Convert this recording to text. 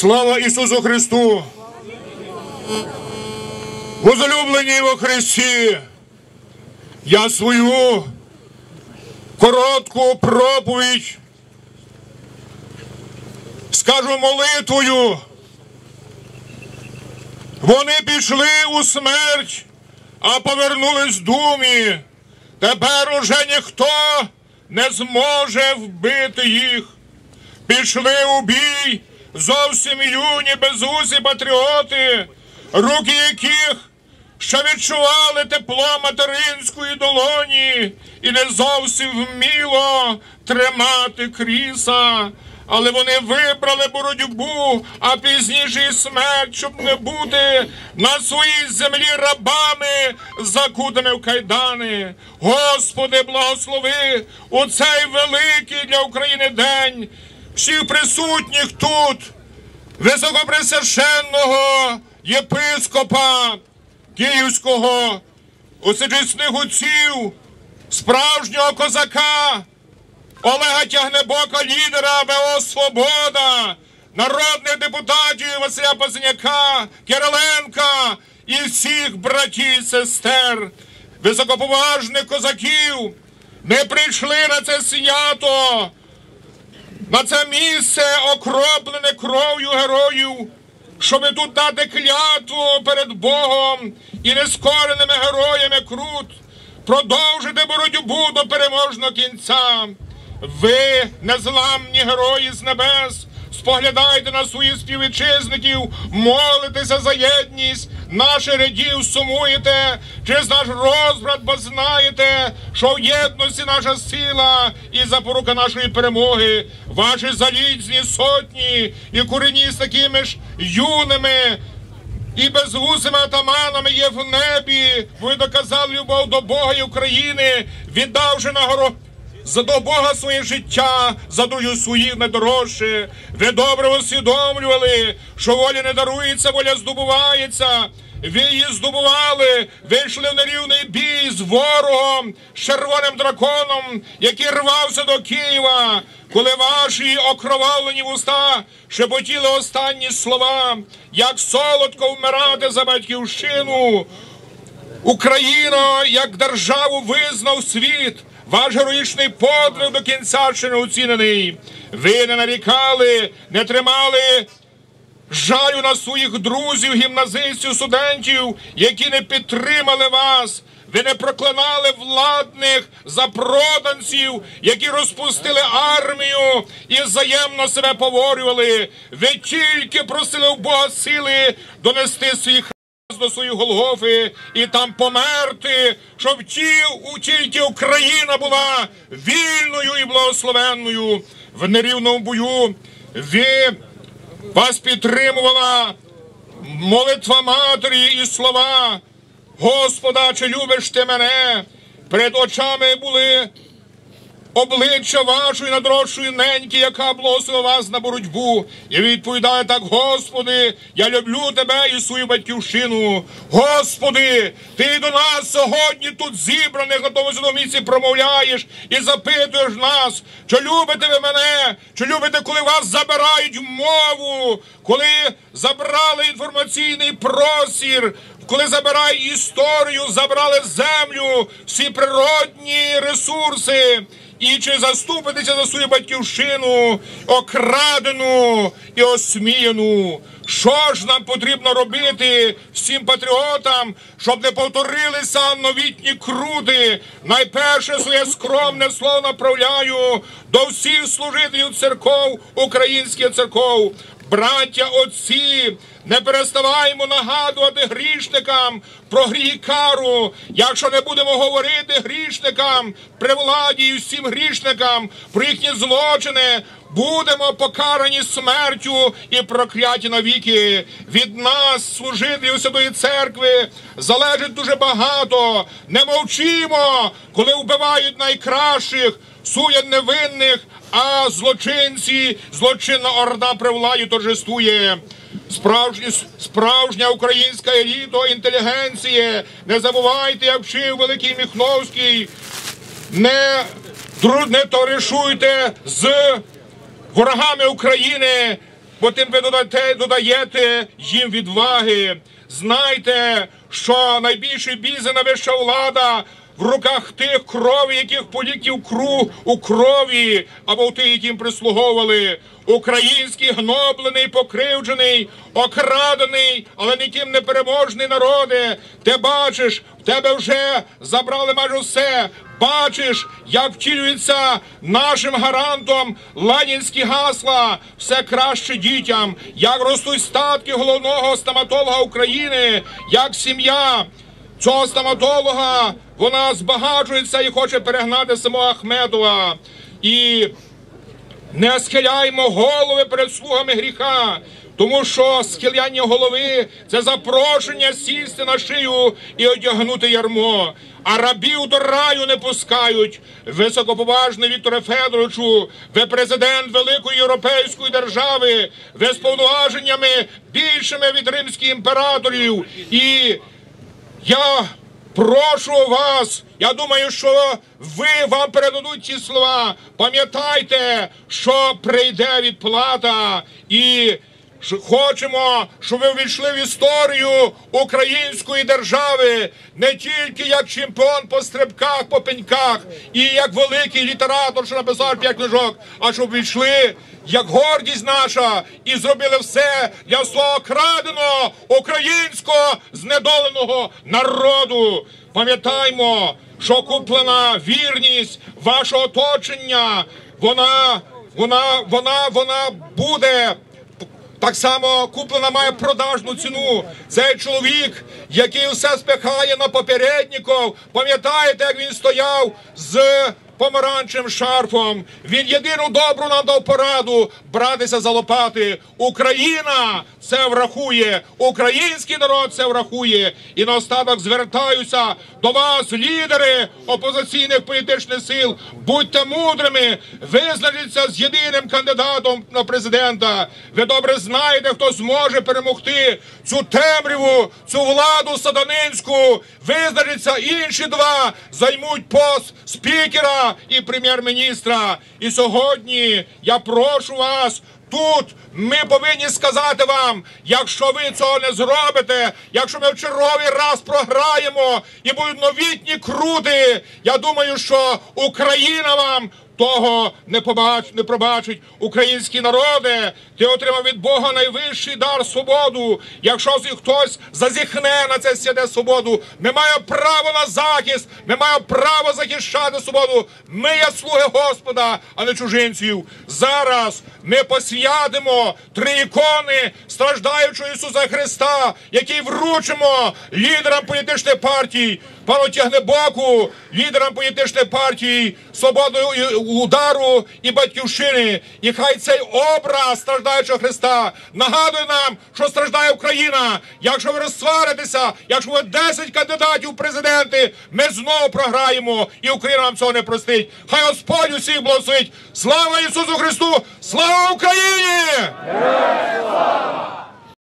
Слава Ісусу Христу! Возлюблені во Христі! Я свою коротку проповідь скажу молитвою. Вони пішли у смерть, а повернулись в думі. Тепер уже ніхто не зможе вбити їх. Пішли у бій зовсім юні, безусі патріоти, руки яких що відчували тепло материнської долоні і не зовсім вміло тримати кріса. Але вони вибрали боротьбу, а пізніше і смерть, щоб не бути на своїй землі рабами, закутими в кайдани. Господи, благослови у цей великий для України день всіх присутніх тут, високопресвященного єпископа Київського, усечисних отців, справжнього козака. Олега Тягнебока, лідера ВО Свобода, народних депутатів Василя Пазняка, Кириленка і всіх братів і сестер, високоповажних козаків. Ми прийшли на це свято, на це місце, окроплене кров'ю героїв, щоб тут дати клятву перед Богом і нескореними героями крут, продовжити боротьбу до переможного кінця. Ви, незламні герої з небес, споглядайте на своїх співвітчизників, молитеся за єдність, наших рядів сумуєте, через наш розбрат, бо знаєте, що в єдності наша сила і запорука нашої перемоги, ваші залізні сотні і курені з такими ж юними. І безвусими атаманами є в небі. Ви доказали любов до Бога і України, віддавши нагороду за до Бога своє життя, за друзів своїх найдорожче. Ви добре усвідомлювали, що воля не дарується, воля здобувається. Ви її здобували, вийшли в нерівний бій з ворогом, з червоним драконом, який рвався до Києва, коли ваші окровавлені вуста шепотіли останні слова, як солодко вмирати за батьківщину. Україна як державу визнав світ. Ваш героїчний подвиг до кінця ще не оцінений. Ви не нарікали, не тримали жалю на своїх друзів, гімназистів, студентів, які не підтримали вас. Ви не проклинали владних запроданців, які розпустили армію і взаємно себе поворювали. Ви тільки просили у Бога сили донести своїх до своєї Голгофи і там померти, щоб ті, у тільки Україна була вільною і благословенною в нерівному бою. Ви вас підтримувала молитва матері і слова. Господа, чи любиш ти мене? Перед очами були обличчя вашої надрожчої неньки, яка благословила вас на боротьбу. І відповідає так, Господи, я люблю тебе і свою батьківщину. Господи, ти до нас сьогодні тут зібраних на тому святому місці промовляєш і запитуєш нас, чи любите ви мене, чи любите, коли вас забирають мову, коли забрали інформаційний простір. Коли забирають історію, забрали землю, всі природні ресурси, і чи заступитися за свою батьківщину, окрадену і осміяну. Що ж нам потрібно робити всім патріотам, щоб не повторилися новітні крути? Найперше своє скромне слово направляю до всіх служителів церков, українських церков. Браття отці, не переставаємо нагадувати грішникам про гріх кару. Якщо не будемо говорити грішникам при владі і всім грішникам про їхні злочини, будемо покарані смертю і прокляті навіки. Від нас, служителів Святої Церкви, залежить дуже багато. Не мовчимо, коли вбивають найкращих, суять невинних, а злочинці, злочинна орда при владі торжествує. Справжні, справжня українська еліта, інтелігенція. Не забувайте, як вчив Великий Міхновський. Не, не товаришуйте з ворогами України. бо тим ви додаєте, додаєте їм відваги. Знайте, що найбільший бізнес вища влада в руках тих крові, яких поліків кру у крові, або в тих, яким прислуговували. Український гноблений, покривджений, окрадений, але ніким не переможний народи. Ти бачиш, в тебе вже забрали майже все. Бачиш, як втілюється нашим гарантом ленінські гасла, все краще дітям, як ростуть статки головного стоматолога України, як сім'я цього стоматолога вона збагачується і хоче перегнати самого Ахмедова. І не схиляймо голови перед слугами гріха, тому що схиляння голови це запрошення сісти на шию і одягнути ярмо. А рабів до раю не пускають. Високоповажний Вікторе Федоровичу, ви президент великої європейської держави, ви з повноваженнями більшими від римських імператорів. І я прошу вас. Я думаю, що ви вам передадуть ці слова. Пам'ятайте, що прийде відплата, і хочемо, щоб ви увійшли в історію української держави не тільки як чемпіон по стрибках, по пеньках, і як великий літератор, що написав п'ять книжок, а щоб війшли як гордість наша, і зробили все для свого краденого українського знедоленого народу. Пам'ятаймо, що куплена вірність вашого оточення, вона, вона, вона, вона буде. Так само куплена має продажну ціну. Цей чоловік, який все спихає на попередників, пам'ятаєте, як він стояв з помаранчевим шарфом. Він єдину добру нам дав пораду братися за лопати. Україна це врахує, український народ це врахує. І наостанок звертаюся до вас, лідери опозиційних політичних сил. Будьте мудрими, визначіться з єдиним кандидатом на президента. Ви добре знаєте, хто зможе перемогти цю темряву, цю владу сатанинську. Визначиться інші два займуть пост спікера і прем'єр-міністра. І сьогодні я прошу вас. Тут ми повинні сказати вам, якщо ви цього не зробите, якщо ми в черговий раз програємо і будуть новітні крути, я думаю, що Україна вам того не побач, не пробачить українські народи. Ти отримав від Бога найвищий дар свободу. Якщо хтось зазіхне на це святе свободу, ми маємо право на захист, ми маємо право захищати свободу. Ми є слуги Господа, а не чужинців. Зараз ми посвятимо три ікони страждаючого Ісуса Христа, які вручимо лідерам політичних партій, пану Тягнебоку, лідерам політичних партій, свободою удару і батьківщини. І хай цей образ страждаючого Христа нагадує нам, що страждає Україна. Якщо ви розсваритеся, якщо ви 10 кандидатів в президенти, ми знову програємо, і Україна нам цього не простить. Хай Господь усіх благословить. Слава Ісусу Христу! Слава Україні!